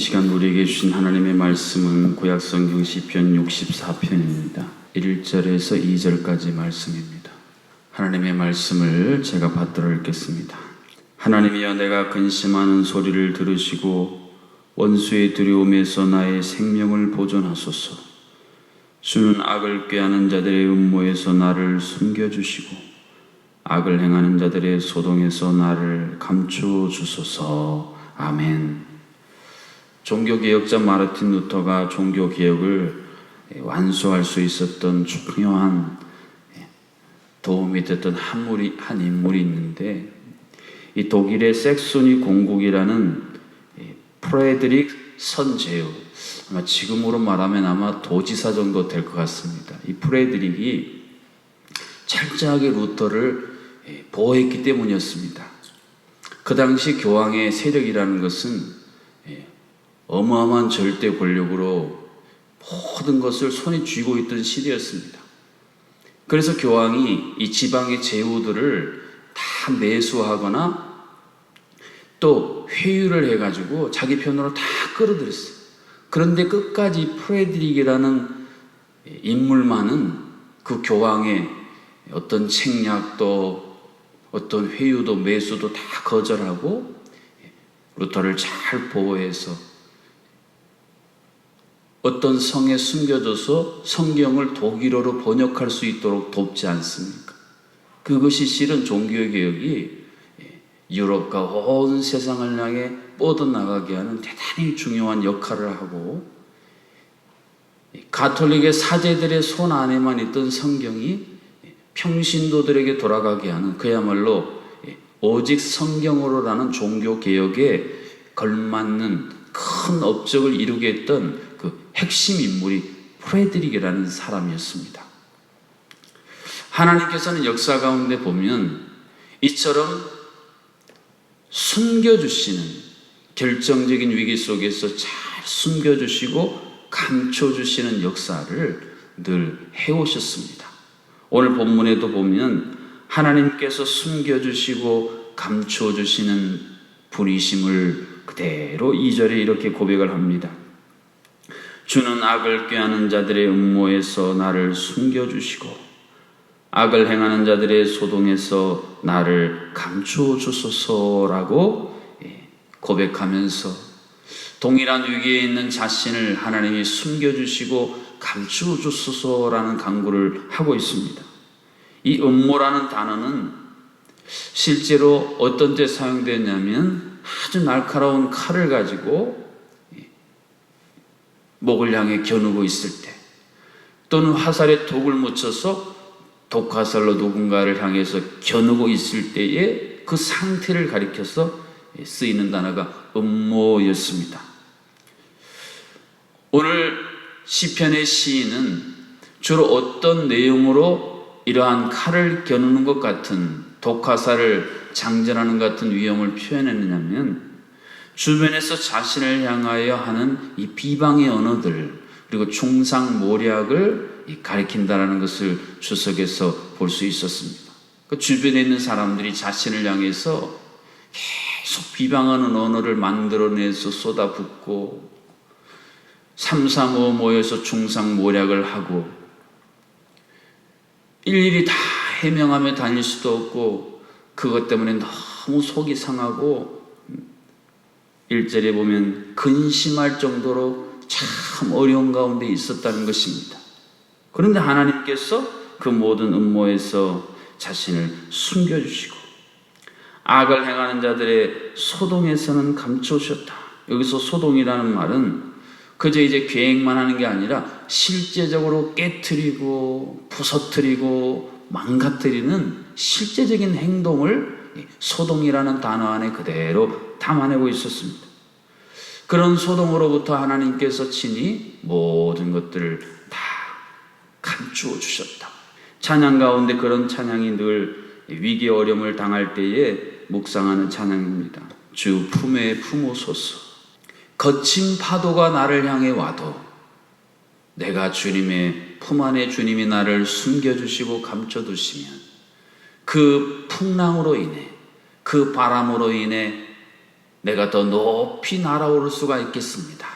시간 우리에게 주신 하나님의 말씀은 구약성경 시편 64편입니다. 1절에서 2절까지 말씀입니다. 하나님의 말씀을 제가 받들어 읽겠습니다. 하나님이여 내가 근심하는 소리를 들으시고 원수의 두려움에서 나의 생명을 보존하소서. 주는 악을 꾀하는 자들의 음모에서 나를 숨겨주시고 악을 행하는 자들의 소동에서 나를 감추어 주소서. 아멘. 종교개혁자 마르틴 루터가 종교개혁을 완수할 수 있었던 중요한 도움이 됐던 한, 물이, 한 인물이 있는데 이 독일의 섹소니 공국이라는 프레드릭 선제우 아마 지금으로 말하면 아마 도지사 정도 될 것 같습니다. 이 프레드릭이 철저하게 루터를 보호했기 때문이었습니다. 그 당시 교황의 세력이라는 것은 어마어마한 절대 권력으로 모든 것을 손에 쥐고 있던 시대였습니다. 그래서 교황이 이 지방의 제후들을 다 매수하거나 또 회유를 해가지고 자기 편으로 다 끌어들였어요. 그런데 끝까지 프레드릭이라는 인물만은 그 교황의 어떤 책략도 어떤 회유도 매수도 다 거절하고 루터를 잘 보호해서 어떤 성에 숨겨져서 성경을 독일어로 번역할 수 있도록 돕지 않습니까? 그것이 실은 종교개혁이 유럽과 온 세상을 향해 뻗어나가게 하는 대단히 중요한 역할을 하고 가톨릭의 사제들의 손 안에만 있던 성경이 평신도들에게 돌아가게 하는 그야말로 오직 성경으로라는 종교 개혁에 걸맞는 큰 업적을 이루게 했던 그 핵심 인물이 프레드릭이라는 사람이었습니다. 하나님께서는 역사 가운데 보면 이처럼 숨겨주시는 결정적인 위기 속에서 잘 숨겨주시고 감춰주시는 역사를 늘 해오셨습니다. 오늘 본문에도 보면 하나님께서 숨겨주시고 감춰주시는 분이심을 그대로 2절에 이렇게 고백을 합니다. 주는 악을 꾀하는 자들의 음모에서 나를 숨겨주시고 악을 행하는 자들의 소동에서 나를 감추어 주소서라고 예, 고백하면서 동일한 위기에 있는 자신을 하나님이 숨겨주시고 감추어 주소서라는 강구를 하고 있습니다. 이 음모라는 단어는 실제로 어떤 때 사용되냐면 아주 날카로운 칼을 가지고 목을 향해 겨누고 있을 때 또는 화살에 독을 묻혀서 독화살로 누군가를 향해서 겨누고 있을 때의 그 상태를 가리켜서 쓰이는 단어가 음모였습니다. 오늘 시편의 시인은 주로 어떤 내용으로 이러한 칼을 겨누는 것 같은 독화살을 장전하는 것 같은 위험을 표현했느냐면 주변에서 자신을 향하여 하는 이 비방의 언어들 그리고 충상모략을 가리킨다라는 것을 주석에서 볼 수 있었습니다. 그 주변에 있는 사람들이 자신을 향해서 계속 비방하는 언어를 만들어내서 쏟아붓고 삼삼오오 모여서 충상모략을 하고 일일이 다 해명하며 다닐 수도 없고 그것 때문에 너무 속이 상하고 일절에 보면 근심할 정도로 참 어려운 가운데 있었다는 것입니다. 그런데 하나님께서 그 모든 음모에서 자신을 숨겨주시고 악을 행하는 자들의 소동에서는 감춰주셨다. 여기서 소동이라는 말은 그저 이제 계획만 하는 게 아니라 실제적으로 깨뜨리고 부서뜨리고 망가뜨리는 실제적인 행동을 소동이라는 단어 안에 그대로 담아내고 있었습니다. 그런 소동으로부터 하나님께서 친히 모든 것들을 다 감추어 주셨다. 찬양 가운데 그런 찬양이 늘 위기 어려움을 당할 때에 묵상하는 찬양입니다. 주 품에 품으소서. 거친 파도가 나를 향해 와도 내가 주님의 품 안에 주님이 나를 숨겨주시고 감춰두시면 그 풍랑으로 인해 그 바람으로 인해 내가 더 높이 날아오를 수가 있겠습니다.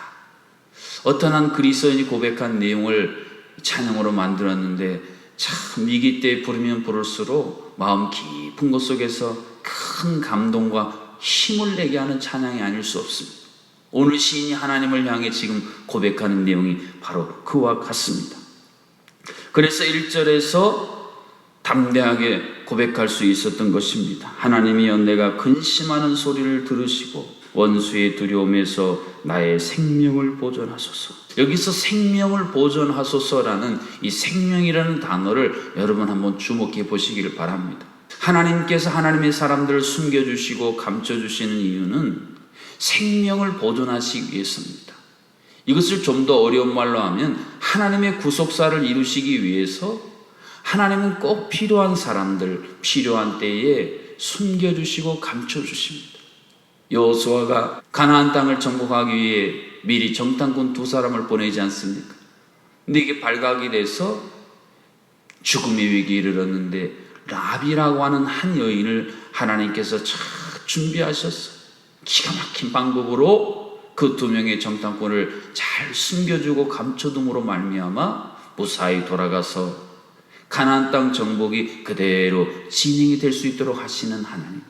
어떤 한 그리스도인이 고백한 내용을 찬양으로 만들었는데 참 위기 때 부르면 부를수록 마음 깊은 곳 속에서 큰 감동과 힘을 내게 하는 찬양이 아닐 수 없습니다. 오늘 시인이 하나님을 향해 지금 고백하는 내용이 바로 그와 같습니다. 그래서 1절에서 담대하게 고백할 수 있었던 것입니다. 하나님이여 내가 근심하는 소리를 들으시고 원수의 두려움에서 나의 생명을 보존하소서. 여기서 생명을 보존하소서라는 이 생명이라는 단어를 여러분 한번 주목해 보시기를 바랍니다. 하나님께서 하나님의 사람들을 숨겨주시고 감춰주시는 이유는 생명을 보존하시기 위해서입니다. 이것을 좀 더 어려운 말로 하면 하나님의 구속사를 이루시기 위해서 하나님은 꼭 필요한 사람들, 필요한 때에 숨겨주시고 감춰주십니다. 여호수아가 가나안 땅을 정복하기 위해 미리 정탐꾼 두 사람을 보내지 않습니까? 근데 이게 발각이 돼서 죽음의 위기에 이르렀는데 라비라고 하는 한 여인을 하나님께서 잘 준비하셨어. 기가 막힌 방법으로 그 두 명의 정탐꾼을 잘 숨겨주고 감춰둠으로 말미암아 무사히 돌아가서 가나안 땅 정복이 그대로 진행이 될 수 있도록 하시는 하나님.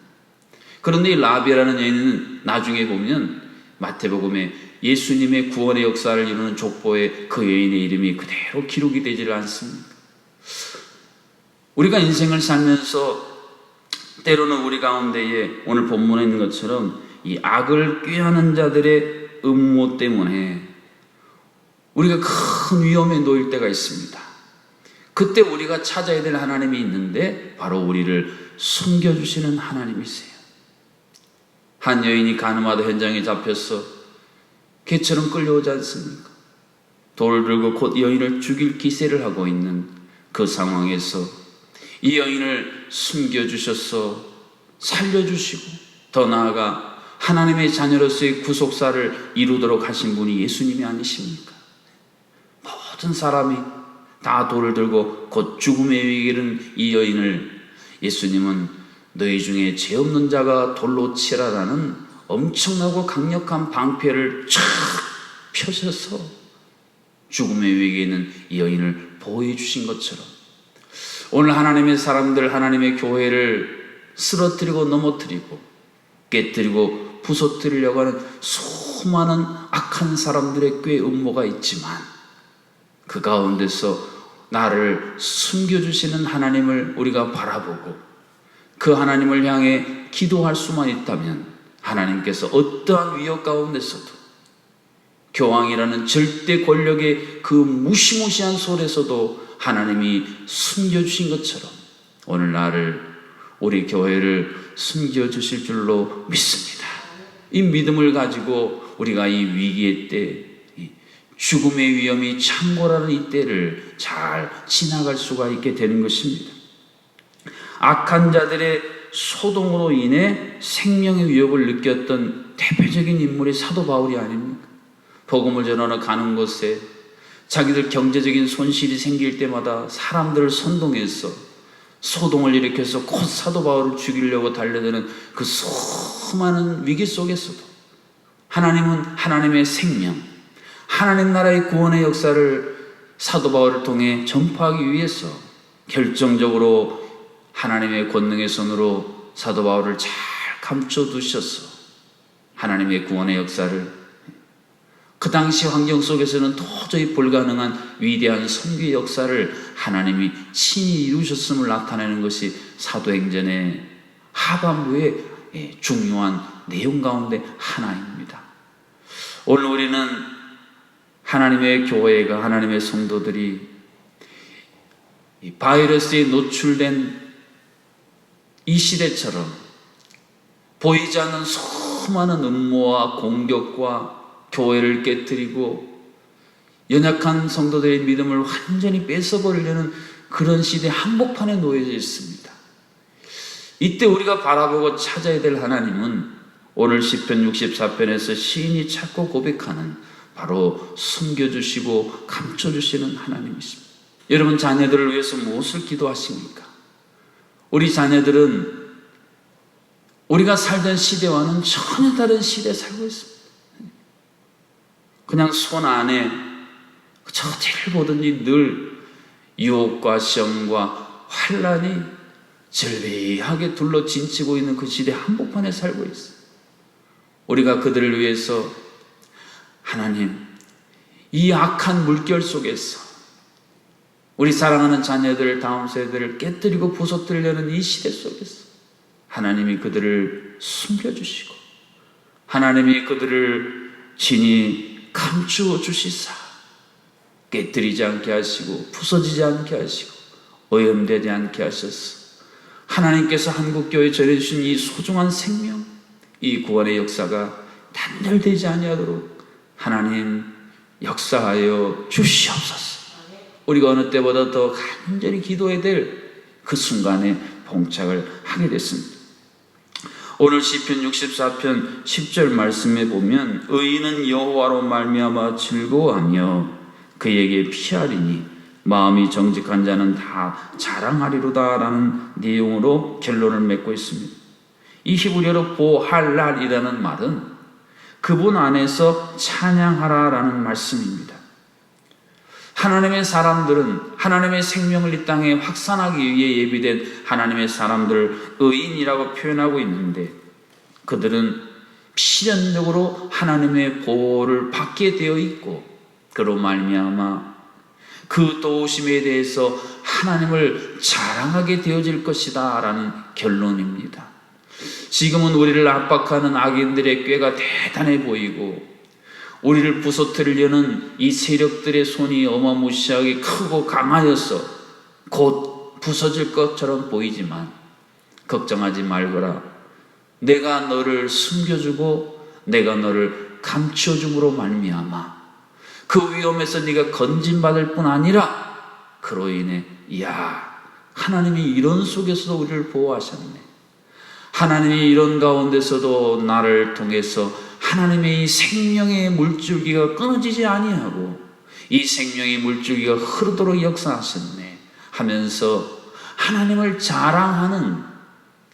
그런데 이 라비라는 여인은 나중에 보면 마태복음에 예수님의 구원의 역사를 이루는 족보에 그 여인의 이름이 그대로 기록이 되지를 않습니다. 우리가 인생을 살면서 때로는 우리 가운데에 오늘 본문에 있는 것처럼 이 악을 꾀하는 자들의 음모 때문에 우리가 큰 위험에 놓일 때가 있습니다. 그때 우리가 찾아야 될 하나님이 있는데 바로 우리를 숨겨주시는 하나님이세요. 한 여인이 가늠하다 현장에 잡혔어 개처럼 끌려오지 않습니까? 돌을 들고 곧 여인을 죽일 기세를 하고 있는 그 상황에서 이 여인을 숨겨주셔서 살려주시고 더 나아가 하나님의 자녀로서의 구속사를 이루도록 하신 분이 예수님이 아니십니까? 모든 사람이 다 돌을 들고 곧 죽음에 이르는 이 여인을 예수님은 너희 중에 죄 없는 자가 돌로 치라라는 엄청나고 강력한 방패를 쫙 펴셔서 죽음의 위기에 있는 이 여인을 보호해 주신 것처럼 오늘 하나님의 사람들 하나님의 교회를 쓰러뜨리고 넘어뜨리고 깨뜨리고 부서뜨리려고 하는 수많은 악한 사람들의 꽤 음모가 있지만 그 가운데서 나를 숨겨주시는 하나님을 우리가 바라보고 그 하나님을 향해 기도할 수만 있다면 하나님께서 어떠한 위협 가운데서도 교황이라는 절대 권력의 그 무시무시한 솔에서도 하나님이 숨겨주신 것처럼 오늘 나를 우리 교회를 숨겨주실 줄로 믿습니다. 이 믿음을 가지고 우리가 이 위기의 때 죽음의 위험이 창고라는 이 때를 잘 지나갈 수가 있게 되는 것입니다. 악한 자들의 소동으로 인해 생명의 위협을 느꼈던 대표적인 인물이 사도 바울이 아닙니까? 복음을 전하러 가는 곳에 자기들 경제적인 손실이 생길 때마다 사람들을 선동해서 소동을 일으켜서 곧 사도 바울을 죽이려고 달려드는 그 수많은 위기 속에서도 하나님은 하나님의 생명, 하나님 나라의 구원의 역사를 사도 바울을 통해 전파하기 위해서 결정적으로 하나님의 권능의 손으로 사도 바울을 잘 감춰 두셔서 하나님의 구원의 역사를 그 당시 환경 속에서는 도저히 불가능한 위대한 선교의 역사를 하나님이 친히 이루셨음을 나타내는 것이 사도행전의 하반부의 예, 중요한 내용 가운데 하나입니다. 오늘 우리는 하나님의 교회가 하나님의 성도들이 바이러스에 노출된 이 시대처럼 보이지 않는 수많은 음모와 공격과 교회를 깨뜨리고 연약한 성도들의 믿음을 완전히 뺏어버리려는 그런 시대 한복판에 놓여져 있습니다. 이때 우리가 바라보고 찾아야 될 하나님은 오늘 10편 64편에서 시인이 찾고 고백하는 바로 숨겨주시고 감춰주시는 하나님이십니다. 여러분 자녀들을 위해서 무엇을 기도하십니까? 우리 자녀들은 우리가 살던 시대와는 전혀 다른 시대에 살고 있습니다. 그냥 손 안에 저 뒤를 보더니 늘 유혹과 시험과 환란이 절비하게 둘러 진치고 있는 그 시대 한복판에 살고 있어요. 우리가 그들을 위해서 하나님 이 악한 물결 속에서 우리 사랑하는 자녀들 다음 세대를 깨뜨리고 부서뜨리려는 이 시대 속에서 하나님이 그들을 숨겨주시고 하나님이 그들을 진히 감추어 주시사 깨뜨리지 않게 하시고 부서지지 않게 하시고 오염되지 않게 하셔서 하나님께서 한국교회 전해주신 이 소중한 생명 이 구원의 역사가 단절되지 아니하도록 하나님 역사하여 주시옵소서. 우리가 어느 때보다 더 간절히 기도해야 될 그 순간에 봉착을 하게 됐습니다. 오늘 시편 64편 10절 말씀에 보면 의인은 여호와로 말미암아 즐거워하며 그에게 피하리니 마음이 정직한 자는 다 자랑하리로다라는 내용으로 결론을 맺고 있습니다. 이 히브리어로 보할랄이라는 말은 그분 안에서 찬양하라라는 말씀입니다. 하나님의 사람들은 하나님의 생명을 이 땅에 확산하기 위해 예비된 하나님의 사람들을 의인이라고 표현하고 있는데 그들은 필연적으로 하나님의 보호를 받게 되어 있고 그로 말미암아 그 도우심에 대해서 하나님을 자랑하게 되어질 것이다라는 결론입니다. 지금은 우리를 압박하는 악인들의 꾀가 대단해 보이고 우리를 부서뜨리려는 이 세력들의 손이 어마무시하게 크고 강하여서 곧 부서질 것처럼 보이지만 걱정하지 말거라. 내가 너를 숨겨주고 내가 너를 감춰줌으로 말미암아 그 위험에서 네가 건진받을 뿐 아니라 그로 인해 야 하나님이 이런 속에서도 우리를 보호하셨네. 하나님이 이런 가운데서도 나를 통해서 하나님의 이 생명의 물줄기가 끊어지지 아니하고 이 생명의 물줄기가 흐르도록 역사하셨네 하면서 하나님을 자랑하는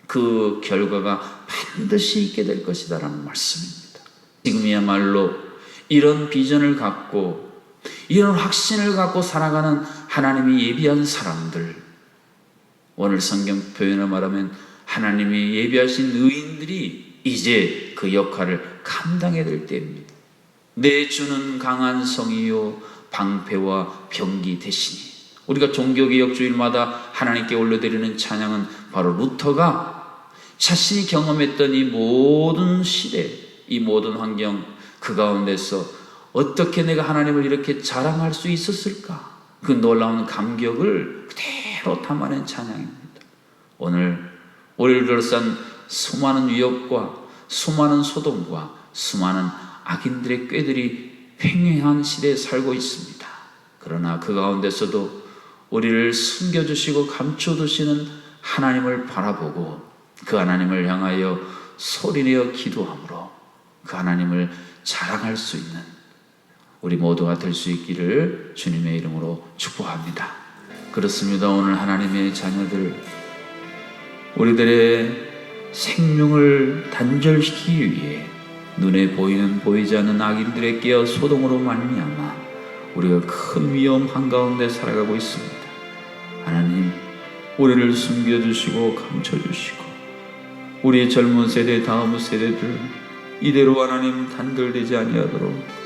그 결과가 반드시 있게 될 것이다라는 말씀입니다. 지금이야말로 이런 비전을 갖고 이런 확신을 갖고 살아가는 하나님이 예비한 사람들 오늘 성경 표현을 말하면 하나님이 예비하신 의인들이 이제 그 역할을 감당해야 될 때입니다. 내 주는 강한 성이요 방패와 병기 대신이 우리가 종교개혁 주일마다 하나님께 올려드리는 찬양은 바로 루터가 자신이 경험했던 이 모든 시대, 이 모든 환경 그 가운데서 어떻게 내가 하나님을 이렇게 자랑할 수 있었을까? 그 놀라운 감격을 그대로 담아낸 찬양입니다. 오늘 둘러싼 수많은 위협과 수많은 소동과 수많은 악인들의 꾀들이 횡행한 시대에 살고 있습니다. 그러나 그 가운데서도 우리를 숨겨주시고 감춰두시는 하나님을 바라보고 그 하나님을 향하여 소리내어 기도함으로 그 하나님을 자랑할 수 있는 우리 모두가 될 수 있기를 주님의 이름으로 축복합니다. 그렇습니다. 오늘 하나님의 자녀들 우리들의 생명을 단절시키기 위해 눈에 보이는 보이지 않는 악인들의 깨어 소동으로 말미암아 우리가 큰 위험 한가운데 살아가고 있습니다. 하나님, 우리를 숨겨주시고 감춰주시고 우리의 젊은 세대 다음 세대들 이대로 하나님 단절되지 아니하도록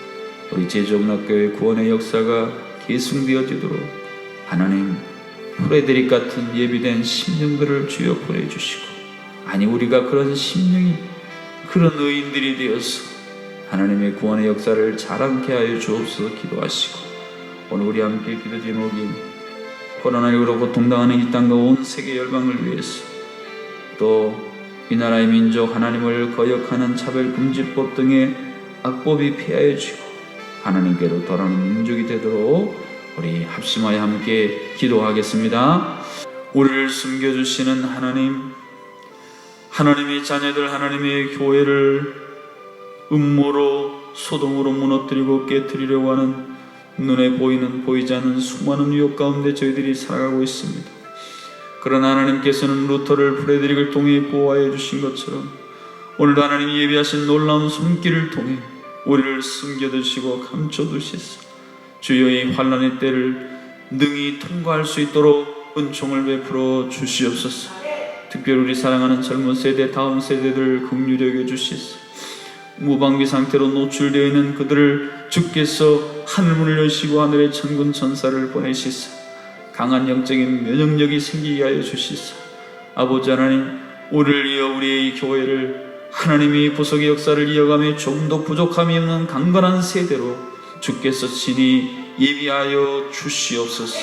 우리 제종락교회 구원의 역사가 계승되어지도록 하나님 프레드릭 같은 예비된 심령들을 주여 보내주시고 아니 우리가 그런 심령이 그런 의인들이 되어서 하나님의 구원의 역사를 자랑케 하여 주옵소서 기도하시고 오늘 우리 함께 기도 제목이 코로나19로 고통당하는 이 땅과 온 세계 열방을 위해서 또 이 나라의 민족 하나님을 거역하는 차별금지법 등의 악법이 폐하여 지고 하나님께로 돌아오는 민족이 되도록 우리 합심하여 함께 기도하겠습니다. 우리를 숨겨주시는 하나님, 하나님의 자녀들, 하나님의 교회를 음모로 소동으로 무너뜨리고 깨뜨리려고 하는 눈에 보이는 보이지 않는 수많은 위협 가운데 저희들이 살아가고 있습니다. 그러나 하나님께서는 루터를 프레드릭을 통해 보호하여 주신 것처럼 오늘도 하나님이 예비하신 놀라운 손길을 통해 우리를 숨겨두시고 감춰두시사 주여 이 환란의 때를 능히 통과할 수 있도록 은총을 베풀어 주시옵소서. 특별히 우리 사랑하는 젊은 세대 다음 세대들을 긍휼히 여겨 주시사 무방비 상태로 노출되어 있는 그들을 주께서 하늘문을 여시고 하늘의 천군 천사를 보내시사 강한 영적인 면역력이 생기게 하여 주시사 아버지 하나님 우리를 이어 우리의 이 교회를 하나님이 구속의 역사를 이어가며 조금 더 부족함이 없는 강건한 세대로 주께서 친히 예비하여 주시옵소서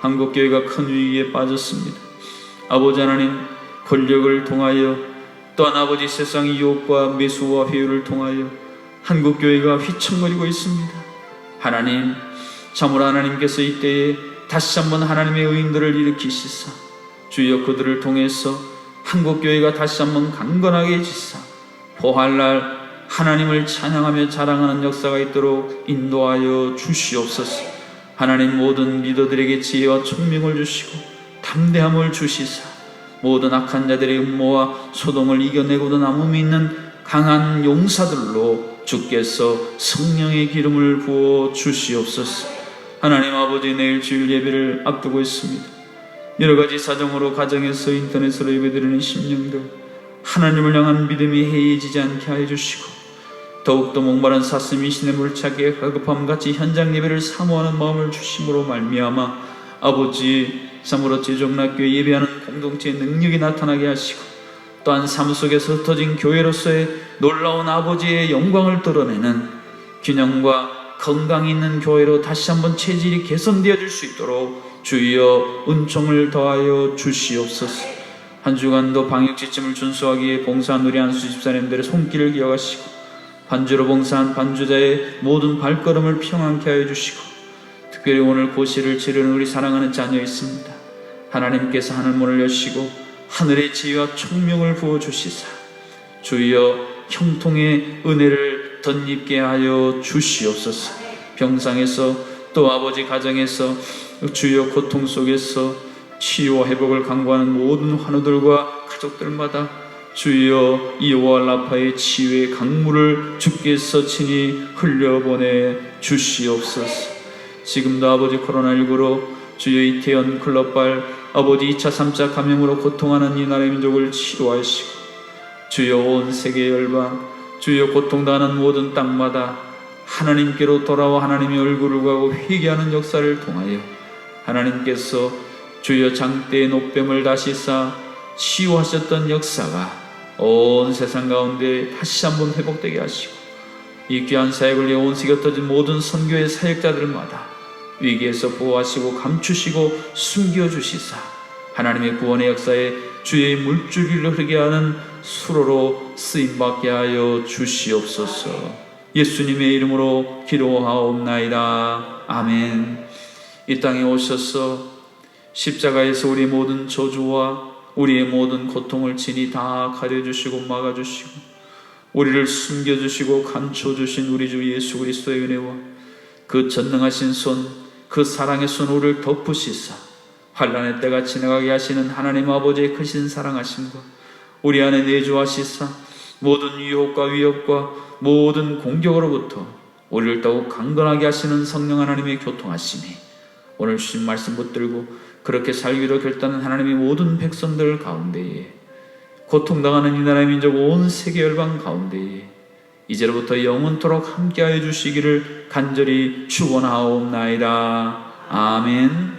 한국교회가 큰 위기에 빠졌습니다 아버지 하나님 권력을 통하여 또한 아버지 세상 유혹과 매수와 회유를 통하여 한국 교회가 휘청거리고 있습니다. 하나님, 참으로 하나님께서 이때에 다시 한번 하나님의 의인들을 일으키시사 주여 그들을 통해서 한국 교회가 다시 한번 강건하게 해주사 보할날 하나님을 찬양하며 자랑하는 역사가 있도록 인도하여 주시옵소서. 하나님 모든 리더들에게 지혜와 총명을 주시고 담대함을 주시사 모든 악한 자들의 음모와 소동을 이겨내고도 남음이 있는 강한 용사들로 주께서 성령의 기름을 부어 주시옵소서. 하나님 아버지 내일 주일 예배를 앞두고 있습니다. 여러 가지 사정으로 가정에서 인터넷으로 예배드리는 심령들 하나님을 향한 믿음이 해이해지지 않게 하여 주시고 더욱더 목마른 사슴이 신의 물차기에 가급함 같이 현장 예배를 사모하는 마음을 주심으로 말미암아 아버지 참으로 제종락교회 예배하는 공동체의 능력이 나타나게 하시고 또한 삶 속에서 흩어진 교회로서의 놀라운 아버지의 영광을 드러내는 균형과 건강이 있는 교회로 다시 한번 체질이 개선되어 질 수 있도록 주여 은총을 더하여 주시옵소서. 한 주간도 방역 지침을 준수하기에 봉사한 우리 한수 집사님들의 손길을 기억하시고 반주로 봉사한 반주자의 모든 발걸음을 평안케 하여 주시고 특별히 오늘 고시를 치르는 우리 사랑하는 자녀 있습니다. 하나님께서 하늘문을 여시고 하늘의 지혜와 총명을 부어 주시사 주여 형통의 은혜를 덧입게 하여 주시옵소서. 병상에서 또 아버지 가정에서 주여 고통 속에서 치유와 회복을 강구하는 모든 환우들과 가족들마다 주여 이오와 라파의 치유의 강물을 주께서 친히 흘려보내 주시옵소서. 지금도 아버지 코로나19로 주여 이태원 클럽발 아버지 2차 3차 감염으로 고통하는 이 나라의 민족을 치료하시고 주여 온 세계 열방 주여 고통당하는 모든 땅마다 하나님께로 돌아와 하나님의 얼굴을 구하고 회개하는 역사를 통하여 하나님께서 주여 장대의 노뱀을 다시 쌓아 치유하셨던 역사가 온 세상 가운데 다시 한번 회복되게 하시고 이 귀한 사역을 위해 온 세계 흩어진 모든 선교의 사역자들마다 위기에서 보호하시고 감추시고 숨겨주시사 하나님의 구원의 역사에 주의 물줄기를 흐르게 하는 수로로 쓰임받게 하여 주시옵소서. 예수님의 이름으로 기도하옵나이다. 아멘. 이 땅에 오셔서 십자가에서 우리 모든 저주와 우리의 모든 고통을 진히 다 가려주시고 막아주시고 우리를 숨겨주시고 감춰주신 우리 주 예수 그리스도의 은혜와 그 전능하신 손, 그 사랑의 손 우리를 덮으시사 환란의 때가 지나가게 하시는 하나님 아버지의 크신 사랑하심과 우리 안에 내주하시사 모든 유혹과 위협과 모든 공격으로부터 우리를 더욱 강건하게 하시는 성령 하나님의 교통하심이 오늘 주신 말씀 붙들고 그렇게 살기로 결단한 하나님의 모든 백성들 가운데에 고통당하는 이 나라의 민족 온 세계 열방 가운데에 이제로부터 영원토록 함께하여 주시기를 간절히 축원하옵나이다. 아멘.